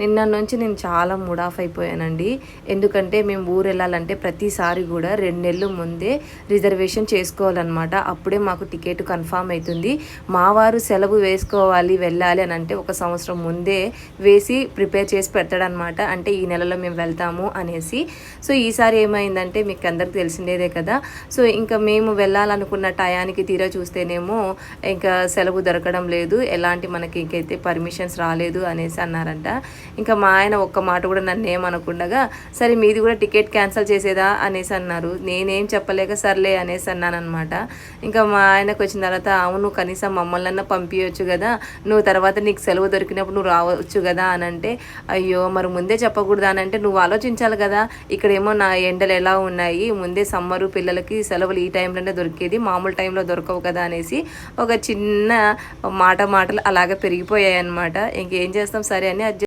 నిన్న నుంచి నేను చాలా మూడ్ ఆఫ్ అయిపోయానండి. ఎందుకంటే మేము ఊరు వెళ్ళాలంటే ప్రతిసారి కూడా రెండు నెలలు ముందే రిజర్వేషన్ చేసుకోవాలన్నమాట. అప్పుడే మాకు టికెట్ కన్ఫామ్ అవుతుంది. మా వారు సెలవు వేసుకోవాలి వెళ్ళాలి అని అంటే ఒక సంవత్సరం ముందే వేసి ప్రిపేర్ చేసి పెడతాడనమాట అంటే ఈ నెలలో మేము వెళ్తాము అనేసి. సో ఈసారి ఏమైందంటే మీకు అందరికి తెలిసిందేదే కదా. సో ఇంకా మేము వెళ్ళాలనుకున్న టయానికి తీరా చూస్తేనేమో ఇంకా సెలవు దొరకడం లేదు. ఎలాంటి మనకి ఇంకైతే పర్మిషన్స్ రాలేదు అనేసి అన్నారంట. ఇంకా మా ఆయన ఒక్క మాట కూడా నన్ను ఏమనకుండగా సరే మీది కూడా టికెట్ క్యాన్సిల్ చేసేదా? అనేసి అన్నారు. నేనేం చెప్పలేక సర్లే అనేసి అన్నాను అనమాట ఇంకా మా ఆయనకు వచ్చిన తర్వాత అవును కనీసం మమ్మల్ని అన్న పంపించవచ్చు కదా. నువ్వు తర్వాత నీకు సెలవు దొరికినప్పుడు నువ్వు రావచ్చు కదా? అని అంటే అయ్యో మరి ముందే చెప్పకూడదా? అని అంటే నువ్వు ఆలోచించాలి కదా. ఇక్కడేమో నా ఎండలు ఎలా ఉన్నాయి. ముందే సమ్మరు పిల్లలకి సెలవులు ఈ టైంలోనే దొరికేది. మామూలు టైంలో దొరకవు కదా? అనేసి ఒక చిన్న మాట మాటలు అలాగే పెరిగిపోయాయి అనమాట ఇంకేం చేస్తాం? సరే అని